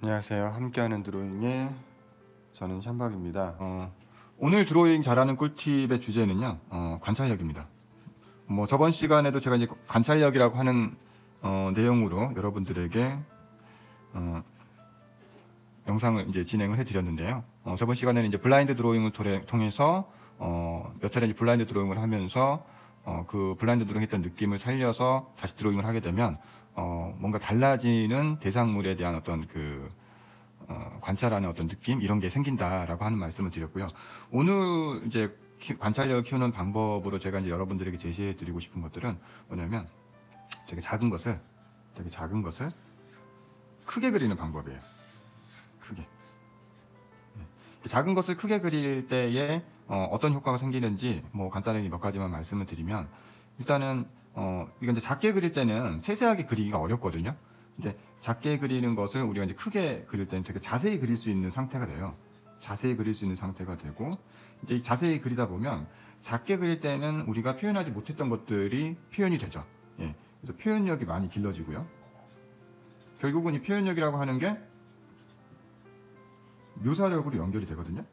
안녕하세요. 함께하는 드로잉의 저는 샴박입니다. 어, 오늘 드로잉 잘하는 꿀팁의 주제는요, 어, 관찰력입니다. 뭐 저번 시간에도 제가 이제 관찰력이라고 하는 어, 내용으로 여러분들에게 어, 영상을 이제 진행을 해드렸는데요. 어, 저번 시간에는 이제 블라인드 드로잉을 통해서 어, 몇 차례 이제 블라인드 드로잉을 하면서 어, 그 블라인드 드로잉 했던 느낌을 살려서 다시 드로잉을 하게 되면 어, 뭔가 달라지는 대상물에 대한 어떤 그 어, 관찰하는 어떤 느낌 이런 게 생긴다라고 하는 말씀을 드렸고요. 오늘 이제 키- 관찰력을 키우는 방법으로 제가 이제 여러분들에게 제시해 드리고 싶은 것들은 뭐냐면 되게 작은 것을 되게 작은 것을 크게 그리는 방법이에요. 크게. 예. 작은 것을 크게 그릴 때에 어, 떤 효과가 생기는지 뭐 간단하게 몇 가지만 말씀을 드리면 일단은 어, 이건 이제 작게 그릴 때는 세세하게 그리기가 어렵거든요. 근데 작게 그리는 것을 우리가 이제 크게 그릴 때는 되게 자세히 그릴 수 있는 상태가 돼요. 자세히 그릴 수 있는 상태가 되고 이제 이 자세히 그리다 보면 작게 그릴 때는 우리가 표현하지 못했던 것들이 표현이 되죠. 예. 그래서 표현력이 많이 길러지고요. 결국은 이 표현력이라고 하는 게 묘사력으로 연결이 되거든요.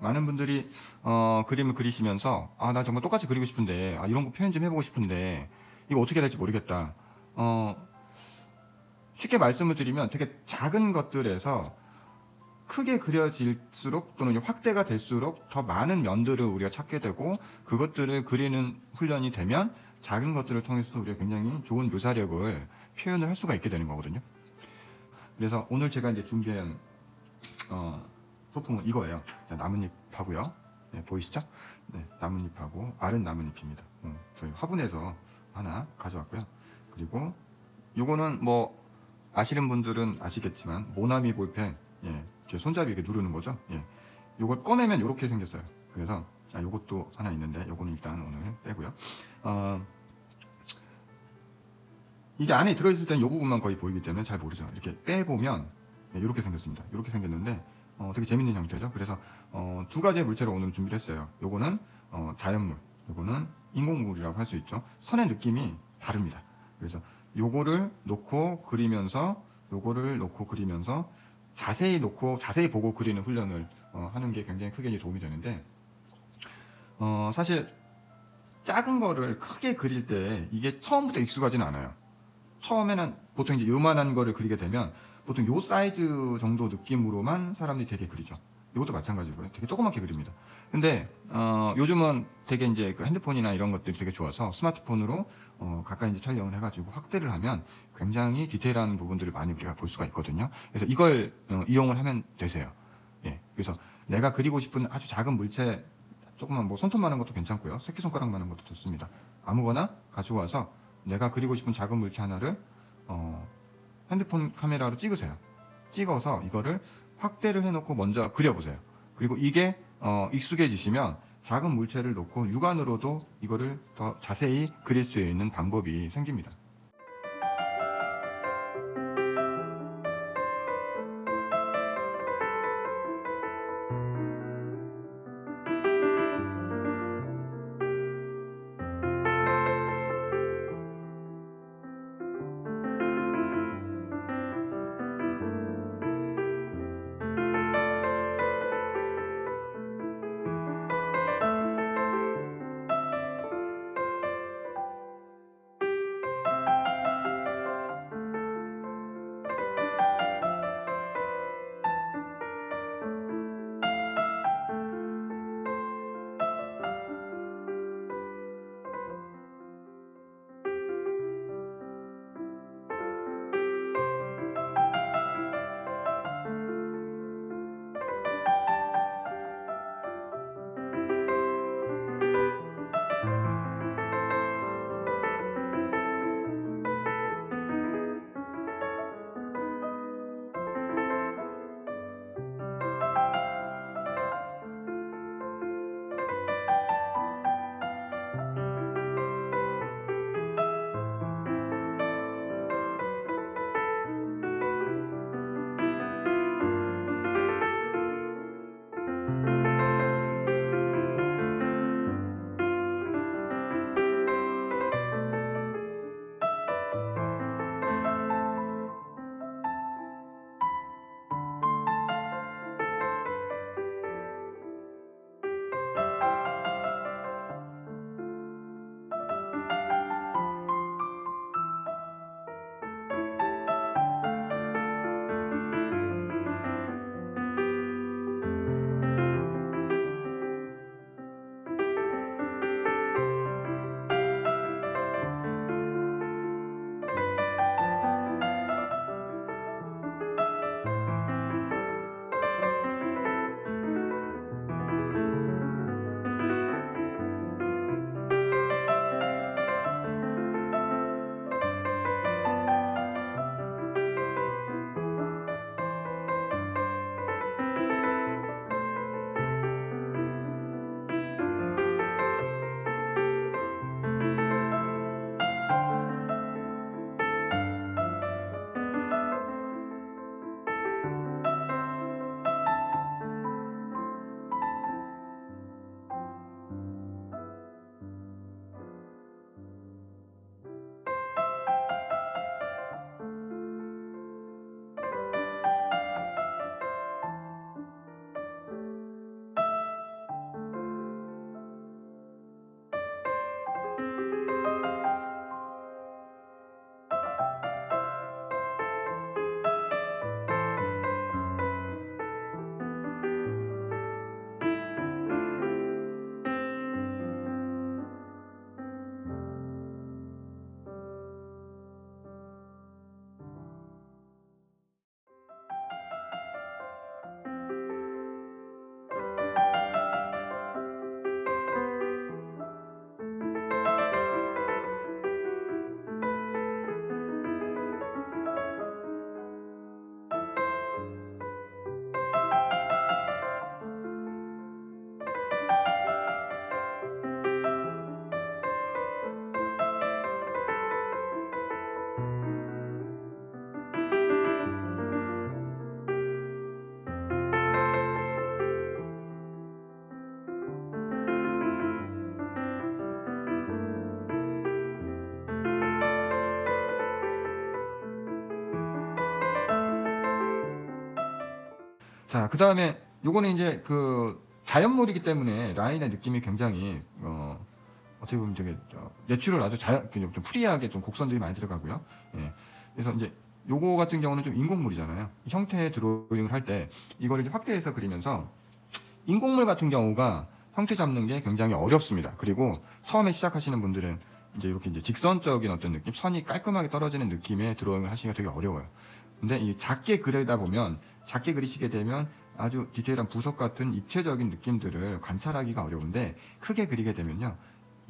많은 분들이 어, 그림을 그리시면서 아 나 정말 똑같이 그리고 싶은데 아, 이런 거 표현 좀 해보고 싶은데 이거 어떻게 해야 될지 모르겠다. 어, 쉽게 말씀을 드리면 되게 작은 것들에서 크게 그려질수록 또는 확대가 될수록 더 많은 면들을 우리가 찾게 되고 그것들을 그리는 훈련이 되면 작은 것들을 통해서도 우리가 굉장히 좋은 묘사력을 표현을 할 수가 있게 되는 거거든요. 그래서 오늘 제가 이제 준비한 어, 소품은 이거예요. 자, 나뭇잎하고요. 네, 보이시죠? 네, 나뭇잎하고 마른 나뭇잎입니다. 음, 저희 화분에서 하나 가져왔고요. 그리고 요거는 뭐 아시는 분들은 아시겠지만 모나미 볼펜, 예, 제 손잡이 이렇게 누르는 거죠. 예, 요걸 꺼내면 이렇게 생겼어요. 그래서 아, 요것도 하나 있는데 요거는 일단 오늘 빼고요. 어, 이게 안에 들어있을 때는 이 부분만 거의 보이기 때문에 잘 모르죠. 이렇게 빼보면 네, 이렇게 생겼습니다. 이렇게 생겼는데 어, 되게 재밌는 형태죠. 그래서 어, 두 가지의 물체를 오늘 준비를 했어요. 요거는 어, 자연물, 요거는 인공물이라고 할 수 있죠. 선의 느낌이 다릅니다. 그래서 요거를 놓고 그리면서 요거를 놓고 그리면서 자세히 놓고 자세히 보고 그리는 훈련을 어, 하는 게 굉장히 크게 도움이 되는데 어, 사실 작은 거를 크게 그릴 때 이게 처음부터 익숙하지는 않아요. 처음에는 보통 이제 요만한 거를 그리게 되면 보통 요 사이즈 정도 느낌으로만 사람들이 되게 그리죠. 이것도 마찬가지고요. 되게 조그맣게 그립니다. 근데 어, 요즘은 되게 이제 그 핸드폰이나 이런 것들이 되게 좋아서 스마트폰으로 어, 가까이 이제 촬영을 해가지고 확대를 하면 굉장히 디테일한 부분들을 많이 우리가 볼 수가 있거든요. 그래서 이걸 어, 이용을 하면 되세요. 예. 그래서 내가 그리고 싶은 아주 작은 물체 조그만 뭐 손톱만한 것도 괜찮고요. 새끼손가락만한 것도 좋습니다. 아무거나 가지고 와서 내가 그리고 싶은 작은 물체 하나를 어, 핸드폰 카메라로 찍으세요. 찍어서 이거를 확대를 해놓고 먼저 그려보세요. 그리고 이게 어, 익숙해지시면 작은 물체를 놓고 육안으로도 이거를 더 자세히 그릴 수 있는 방법이 생깁니다. 자, 그 다음에 요거는 이제 그 자연물이기 때문에 라인의 느낌이 굉장히 어, 어떻게 보면 되게 어, 내추럴 아주 자연 그냥 좀 프리하게 좀 곡선들이 많이 들어가고요. 예. 그래서 이제 요거 같은 경우는 좀 인공물이잖아요. 형태의 드로잉을 할 때 이거를 확대해서 그리면서 인공물 같은 경우가 형태 잡는 게 굉장히 어렵습니다. 그리고 처음에 시작하시는 분들은 이제 이렇게 이제 직선적인 어떤 느낌, 선이 깔끔하게 떨어지는 느낌의 드로잉을 하시기가 되게 어려워요. 근데 이 작게 그리다 보면 작게 그리시게 되면 아주 디테일한 부석 같은 입체적인 느낌들을 관찰하기가 어려운데 크게 그리게 되면요.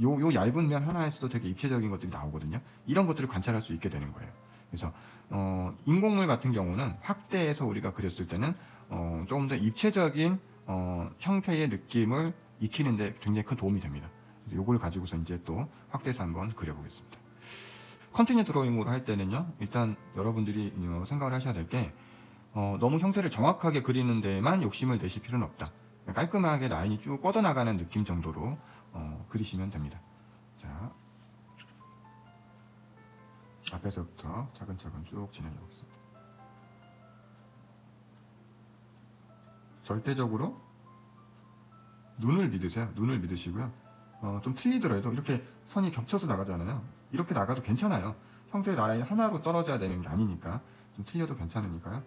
요, 요 얇은 면 하나에서도 되게 입체적인 것들이 나오거든요. 이런 것들을 관찰할 수 있게 되는 거예요. 그래서 어, 인공물 같은 경우는 확대해서 우리가 그렸을 때는 어, 조금 더 입체적인 어, 형태의 느낌을 익히는데 굉장히 큰 도움이 됩니다. 요걸 가지고서 이제 또 확대해서 한번 그려보겠습니다. 컨티뉴 드로잉으로 할 때는요, 일단 여러분들이 어, 생각을 하셔야 될 게, 어, 너무 형태를 정확하게 그리는 데에만 욕심을 내실 필요는 없다. 깔끔하게 라인이 쭉 뻗어나가는 느낌 정도로 어, 그리시면 됩니다. 자, 앞에서부터 차근차근 쭉 진행해 보겠습니다. 절대적으로 눈을 믿으세요. 눈을 믿으시고요. 어, 좀 틀리더라도 이렇게 선이 겹쳐서 나가잖아요. 이렇게 나가도 괜찮아요. 형태 라인 하나로 떨어져야 되는 게 아니니까 좀 틀려도 괜찮으니까요.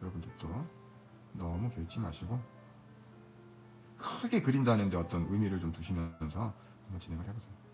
여러분들도 너무 개의치 마시고 크게 그린다는데 어떤 의미를 좀 두시면서 한번 진행을 해보세요.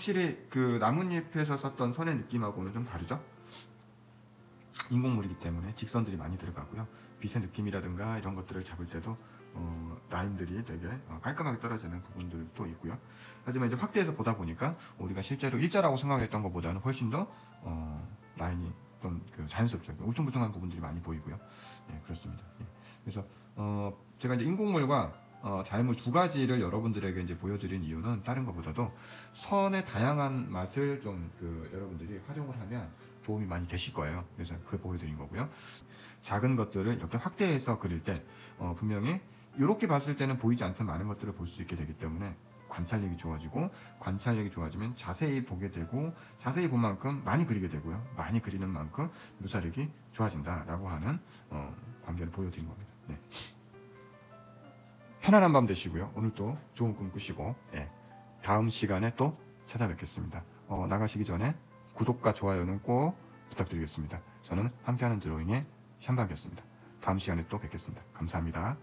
확실히 그 나뭇잎에서 썼던 선의 느낌하고는 좀 다르죠? 인공물이기 때문에 직선들이 많이 들어가고요. 빛의 느낌이라든가 이런 것들을 잡을 때도 어, 라인들이 되게 어, 깔끔하게 떨어지는 부분들도 있고요. 하지만 이제 확대해서 보다 보니까 우리가 실제로 일자라고 생각했던 것보다는 훨씬 더 어, 라인이 좀 그 자연스럽죠. 울퉁불퉁한 부분들이 많이 보이고요. 예, 그렇습니다. 예. 그래서 어, 제가 이제 인공물과 어, 자연물 두 가지를 여러분들에게 이제 보여드린 이유는 다른 것보다도 선의 다양한 맛을 좀 그 여러분들이 활용을 하면 도움이 많이 되실 거예요. 그래서 그걸 보여드린 거고요. 작은 것들을 이렇게 확대해서 그릴 때 어, 분명히 이렇게 봤을 때는 보이지 않던 많은 것들을 볼 수 있게 되기 때문에 관찰력이 좋아지고 관찰력이 좋아지면 자세히 보게 되고 자세히 본 만큼 많이 그리게 되고요. 많이 그리는 만큼 묘사력이 좋아진다라고 하는 어, 관계를 보여드린 겁니다. 네. 편안한 밤 되시고요. 오늘 또 좋은 꿈 꾸시고 예, 다음 시간에 또 찾아뵙겠습니다. 어, 나가시기 전에 구독과 좋아요는 꼭 부탁드리겠습니다. 저는 함께하는 드로잉의 샴박이었습니다. 다음 시간에 또 뵙겠습니다. 감사합니다.